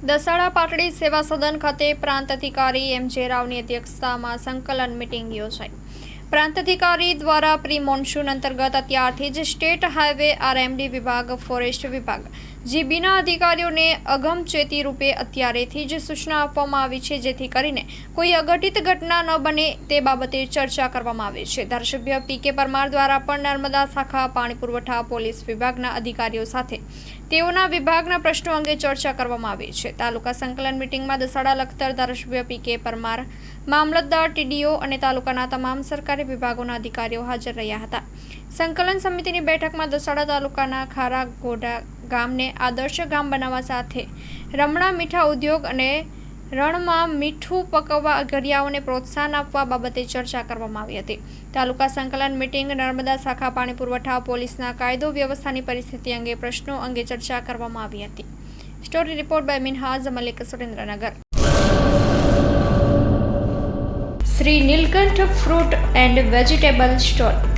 દસાડા પાટડી સેવા સદન ખાતે પ્રાંત અધિકારી એમ જે રાવની અધ્યક્ષતામાં સંકલન મિટિંગ યોજાઈ. પ્રાંત અધિકારી દ્વારા પ્રી મોન્સૂન અંતર્ગત અત્યારથી જ સ્ટેટ હાઈવે આરએમડી વિભાગ, ફોરેસ્ટ વિભાગ જીબીના અધિકારીઓને અગમચેતી રૂપે અત્યારેથી જ સૂચના આપવામાં આવી છે, જેથી કરીને કોઈ અઘટિત ઘટના ન બને તે બાબતે ચર્ચા કરવામાં આવી છે. ધારાસભ્ય પી કે પરમાર દ્વારા પણ નર્મદા શાખા, પાણી પુરવઠા, પોલીસ વિભાગના અધિકારીઓ સાથે તેઓના વિભાગના પ્રશ્નો અંગે ચર્ચા કરવામાં આવી છે. તાલુકા સંકલન મિટિંગમાં દસાડા લખતર ધારાસભ્ય પી કે પરમાર, મામલતદાર ટીડીઓ અને તાલુકાના તમામ સરકારી વિભાગોના અધિકારીઓ હાજર રહ્યા હતા. સંકલન સમિતિની બેઠકમાં દસાડા તાલુકાના ખારા ગોડા ગામને આદર્શ ગામ બનાવવા સાથે રમણા મીઠા ઉદ્યોગ અને રણમાં મીઠું પકવવા અગરિયાઓને પ્રોત્સાહન આપવા બાબતે ચર્ચા કરવામાં આવી હતી. તાલુકા સંકલન મિટિંગ નર્મદા શાખા પાણી પુરવઠા પોલીસના કાયદો વ્યવસ્થાની પરિસ્થિતિ અંગે પ્રશ્નો અંગે ચર્ચા કરવામાં આવી હતી. Story report by Minhaz Malik Surendranagar. Shri Nilkanth fruit and vegetable store